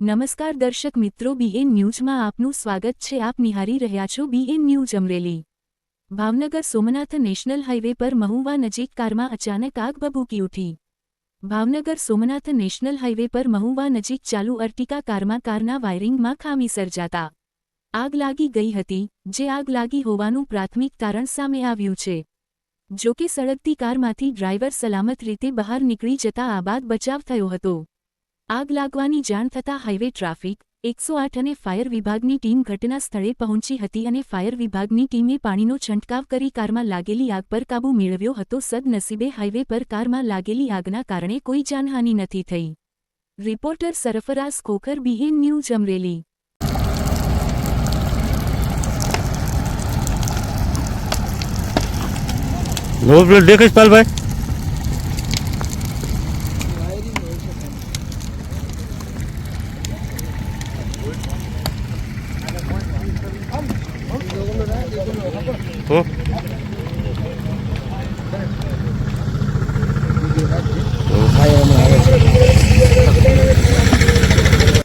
નમસ્કાર દર્શક મિત્રો બીએન ન્યૂઝમાં આપનું સ્વાગત છે. આપ નિહારી રહ્યા છો BN news Amreli. Bhavnagar Somnath national highway પર મહુવા નજીક કારમાં અચાનક આગ ભભૂકી ઉઠી. ભાવનગર સોમનાથ નેશનલ હાઇવે પર મહુવા નજીક ચાલુ અર્ટિકા કારમાં કારના વાયરિંગમાં ખામી સર્જાતા. આગ લાગી ગઈ હતી, જે આગ લાગી હોવાનું પ્રાથમિક તારણ સામે આવ્યું છે. જો કે સળગતી કારમાંથી ડ્રાઈવર સલામત રીતે બહાર નીકળી જતા આબાદ બચાવ થયો હતો. આગ લાગવાની જાણ થતાં હાઇવે ટ્રાફિક, એકસો આઠ અને ફાયર વિભાગની ટીમ ઘટના સ્થળે પહોંચી હતી અને ફાયર વિભાગની ટીમે પાણીનો છંટકાવ કરી કારમાં લાગેલી આગ પર કાબૂ મેળવ્યો હતો. સદનસીબે હાઇવે પર કારમાં લાગેલી આગના કારણે કોઈ જાનહાનિ નથી થઈ. Reporter Sarfaraz Khokhar, BN news, Amreli. છે, પાલભાઈ? Оп.